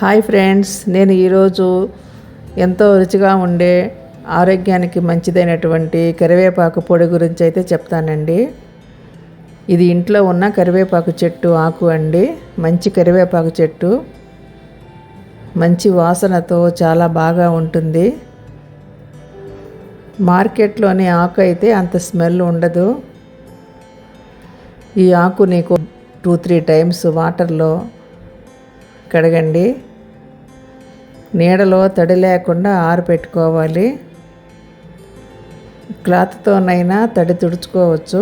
Hi friends నేను ఈరోజు ఎంతో రుచిగా ఉండే ఆరోగ్యానికి మంచిదైనటువంటి కరివేపాకు పొడి గురించి అయితే చెప్తానండి. ఇది ఇంట్లో ఉన్న కరివేపాకు చెట్టు ఆకు అండి. మంచి కరివేపాకు చెట్టు. మంచి వాసనతో చాలా బాగా ఉంటుంది. మార్కెట్లోని ఆకు అయితే అంత స్మెల్ ఉండదు. ఈ ఆకు నీకు టూ త్రీ టైమ్స్ వాటర్లో కడగండి. నీడలో తడి లేకుండా ఆరబెట్టుకోవాలి క్లాత్తోనైనా తడి తుడుచుకోవచ్చు.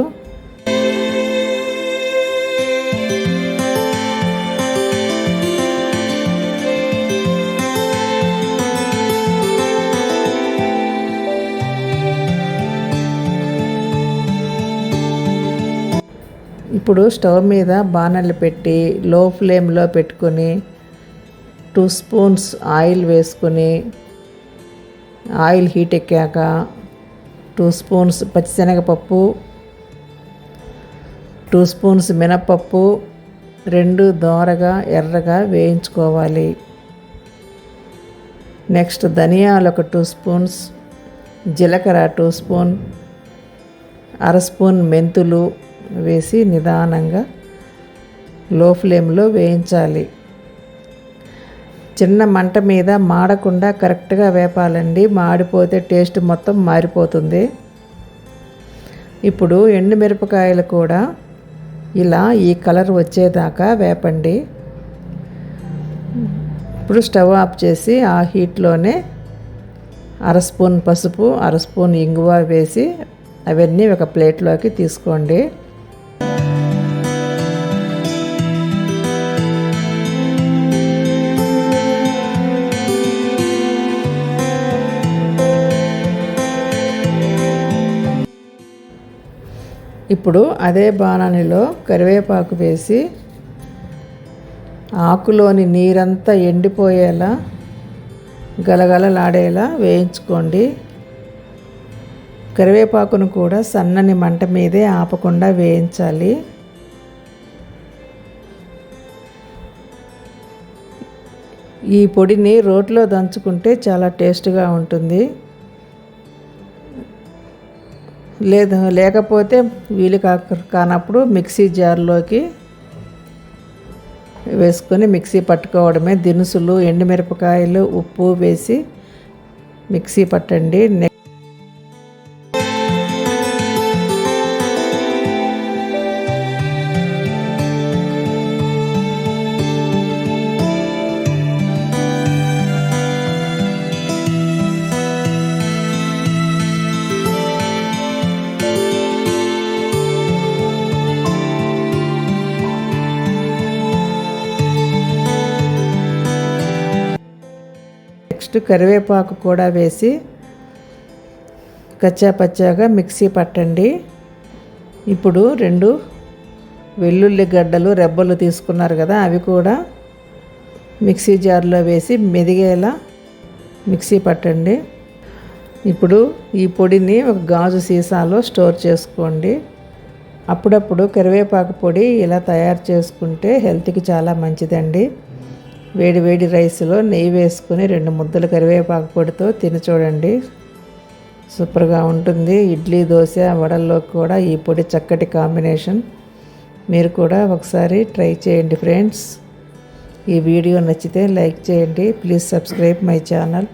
ఇప్పుడు స్టవ్ మీద బాణలు పెట్టి లో ఫ్లేమ్లో పెట్టుకొని టూ స్పూన్స్ ఆయిల్ వేసుకొని ఆయిల్ హీట్ ఎక్కాక టూ స్పూన్స్ పచ్చిశనగపప్పు టూ స్పూన్స్ మినప్పప్పు రెండు దోరగా ఎర్రగా వేయించుకోవాలి. నెక్స్ట్ ధనియాలు ఒక టూ స్పూన్స్ జీలకర్ర టూ స్పూన్ అర స్పూన్ మెంతులు వేసి నిదానంగా లో ఫ్లేమ్లో వేయించాలి. చిన్న మంట మీద మాడకుండా కరెక్ట్గా వేపాలండి. మాడిపోతే టేస్ట్ మొత్తం మారిపోతుంది. ఇప్పుడు ఎండుమిరపకాయలు కూడా ఇలా ఈ కలర్ వచ్చేదాకా వేపండి. ఇప్పుడు స్టవ్ ఆఫ్ చేసి ఆ హీట్లోనే అర స్పూన్ పసుపు అర స్పూన్ ఇంగువ వేసి అవన్నీ ఒక ప్లేట్లోకి తీసుకోండి. ఇప్పుడు అదే బాణానిలో కరివేపాకు వేసి ఆకులోని నీరంతా ఎండిపోయేలా గలగలలాడేలా వేయించుకోండి. కరివేపాకును కూడా సన్నని మంట మీదే ఆపకుండా వేయించాలి. ఈ పొడిని రోట్లో దంచుకుంటే చాలా టేస్ట్గా ఉంటుంది. లేదు లేకపోతే వీలు కాక కానప్పుడు మిక్సీ జార్లోకి వేసుకొని మిక్సీ పట్టుకోవడమే. దినుసులు ఎండుమిరపకాయలు ఉప్పు వేసి మిక్సీ పట్టండి. నెక్స్ట్ కరివేపాకు కూడా వేసి కచ్చా పచ్చాగా మిక్సీ పట్టండి. ఇప్పుడు రెండు వెల్లుల్లి గడ్డలు రెబ్బలు తీసుకున్నారు కదా అవి కూడా మిక్సీ జార్లో వేసి మెదిగేలా మిక్సీ పట్టండి. ఇప్పుడు ఈ పొడిని ఒక గాజు సీసాలో స్టోర్ చేసుకోండి. అప్పుడప్పుడు కరివేపాకు పొడి ఇలా తయారు చేసుకుంటే హెల్త్కి చాలా మంచిదండి. వేడి వేడి రైస్లో నెయ్యి వేసుకుని రెండు ముద్దలు కరివేపాకు పొడితో తిని చూడండి. సూపర్గా ఉంటుంది. ఇడ్లీ దోశ వడల్లో కూడా ఈ పొడి చక్కటి కాంబినేషన్. మీరు కూడా ఒకసారి ట్రై చేయండి ఫ్రెండ్స్. ఈ వీడియో నచ్చితే లైక్ చేయండి. Please subscribe my channel.